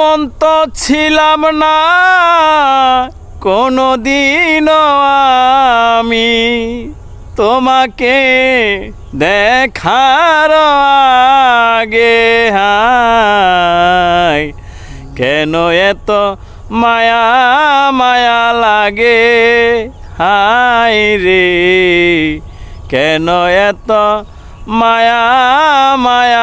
এমন তো ছিলাম না। কোনো দিনও আমি তোমাকে দেখার আগে হায় কেন এত মায়া মায়া লাগে হাই রে? কেন এত মায়া মায়া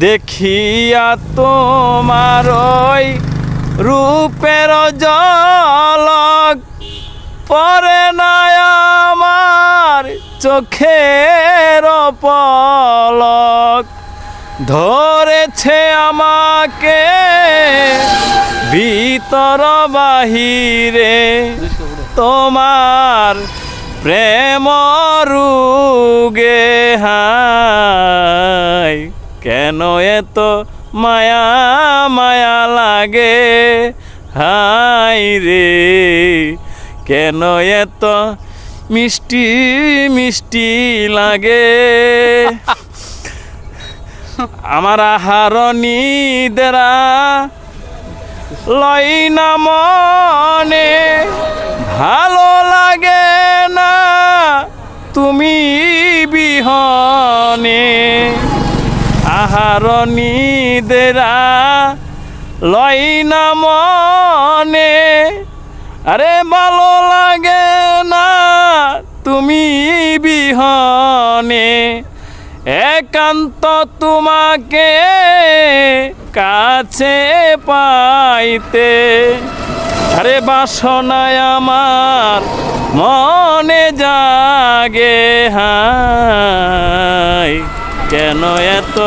দেখিয়া তোমার ওই রূপের জলক পরে আমার চোখের পলক। ধরেছে আমাকে ভিতর বাহিরে তোমার প্রেম রুগে হায় কেন এত মায়া মায়া লাগে? হাই রে, কেন এত মিষ্টি মিষ্টি লাগে? আমার আহার নিদেরা লই না মনে, ভালো আহার নিদেরা লই না মনে। আরে ভালো লাগে না তুমি বিহনে। একান্ত তোমাকে কাছে পাইতে। আরে বাসনায় আমার মনে জাগে হাই কেন এত